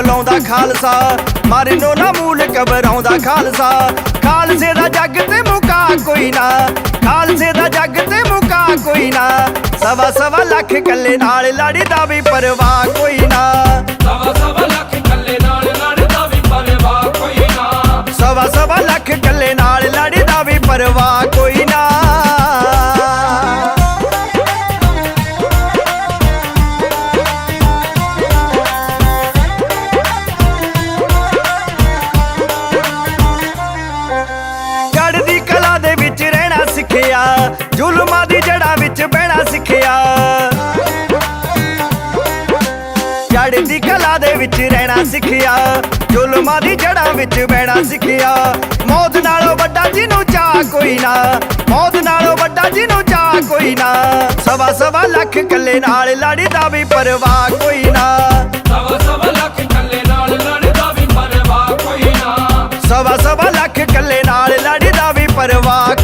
ਘਬਰਾਉਂਦਾ ਖਾਲਸਾ। ਮਾਰਿਨੋ ਨਾ ਮੂਲ ਘਬਰਾਉਂਦਾ ਖਾਲਸਾ। ਖਾਲਸੇ ਦਾ ਜੱਗ ਤੇ ਮੁਕਾ ਕੋਈ ਨਾ। ਖਾਲਸੇ ਦਾ ਜੱਗ ਤੇ ਮੁਕਾ ਕੋਈ ਨਾ। ਸਵਾ ਸਵਾ ਲੱਖ ਕੱਲੇ ਨਾਲ ਲੜਦਾ ਵੀ ਪਰਵਾਹ ਕੋਈ ਨਾ। ਸਵਾ ਸਵਾ ਲੱਖ ਕੱਲੇ ਨਾਲ ਲੜਦਾ ਵੀ ਪਰਵਾਹ ਕੋਈ ਨਾ। ਸਵਾ ਸਵਾ ਰਹਿਣਾ ਸਿੱਖਿਆ। ਜ਼ੁਲਮਾਂ ਦੀ ਜੜ੍ਹਾਂ ਵਿੱਚ ਬਹਿਣਾ ਸਿੱਖਿਆ। ਚੜ੍ਹਦੀ ਕਲਾ ਦੇ ਵਿੱਚ ਰਹਿਣਾ ਸਿੱਖਿਆ। ਜ਼ੁਲਮਾਂ ਦੀ ਜੜ੍ਹਾਂ ਵਿੱਚ ਬਹਿਣਾ ਸਿੱਖਿਆ। ਮੌਤ ਨਾਲੋਂ ਵੱਡਾ ਜਿਹਨੂੰ ਚਾਹ ਕੋਈ ਨਾ। ਮੌਤ ਨਾਲੋਂ ਵੱਡਾ ਜਿਹਨੂੰ ਚਾਹ ਕੋਈ ਨਾ। ਸਵਾ ਸਵਾ ਲੱਖ ਕੱਲੇ ਨਾਲ ਲੜਦਾ ਵੀ ਪਰਵਾਹ ਕੋਈ ਨਾ। ਸਵਾ ਸਵਾ ਲੱਖ ਕੱਲੇ ਨਾਲ ਲੜਦਾ ਵੀ ਪਰਵਾਹ ਕੋਈ ਨਾ। ਸਵਾ ਸਵਾ ਲੱਖ ਕੱਲੇ ਨਾਲ ਲੜਦਾ ਵੀ ਪਰਵਾਹ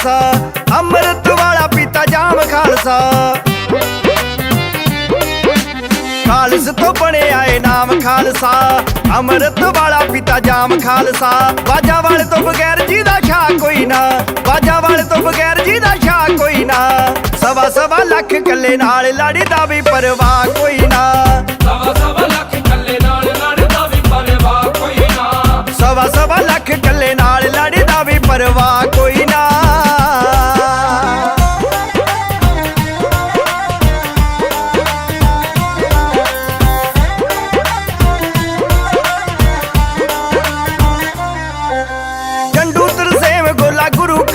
ਖਾਲਸਾ, ਅੰਮ੍ਰਿਤ ਵਾਲਾ ਪੀਤਾ ਜਾਮ ਖਾਲਸਾ। ਖਾਲਸ ਤੋਂ ਬਣਿਆ ਏ ਨਾਮ ਖਾਲਸਾ, ਅੰਮ੍ਰਿਤ ਵਾਲਾ ਪੀਤਾ ਜਾਮ ਖਾਲਸਾ। ਬਾਜਾ ਵਾਲੇ ਤੋਂ ਬਗੈਰ ਜੀ ਦਾ ਛਾ ਕੋਈ ਨਾ, ਬਾਜਾ ਵਾਲੇ ਤੋਂ ਬਗੈਰ ਜੀ ਦਾ ਛਾ ਕੋਈ ਨਾ। ਸਵਾ ਸਵਾ ਲੱਖ ਕੱਲੇ ਨਾਲ ਲੜਦਾ ਵੀ ਪਰਵਾਹ ਕੋਈ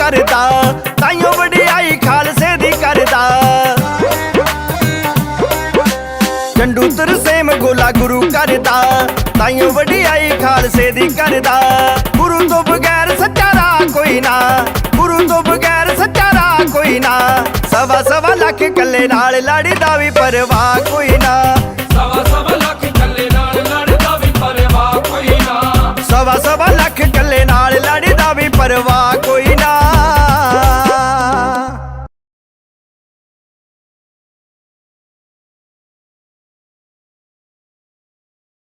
ਕਰਦਾ, ਤਾਈਓ ਵਡਿਆਈ ਖਾਲਸੇ ਦੀ ਕਰਦਾ। ਚੰਡੂ ਤਰਸੇਮ ਗੋਲਾ ਗੁਰੂ ਕਰਦਾ, ਤਾਈਓ ਵਡਿਆਈ ਖਾਲਸੇ ਦੀ ਕਰਦਾ। ਗੁਰੂ ਤੋਂ ਬਗੈਰ ਸੱਚਾ ਰਾਹ ਕੋਈ ਨਾ, ਗੁਰੂ ਤੋਂ ਬਗੈਰ ਸੱਚਾ ਰਾਹ ਕੋਈ ਨਾ। ਸਵਾ ਸਵਾ ਲੱਖ ਕੱਲੇ ਨਾਲ ਲੜਦਾ ਵੀ ਪਰਵਾਹ ਕੋਈ ਨਾ।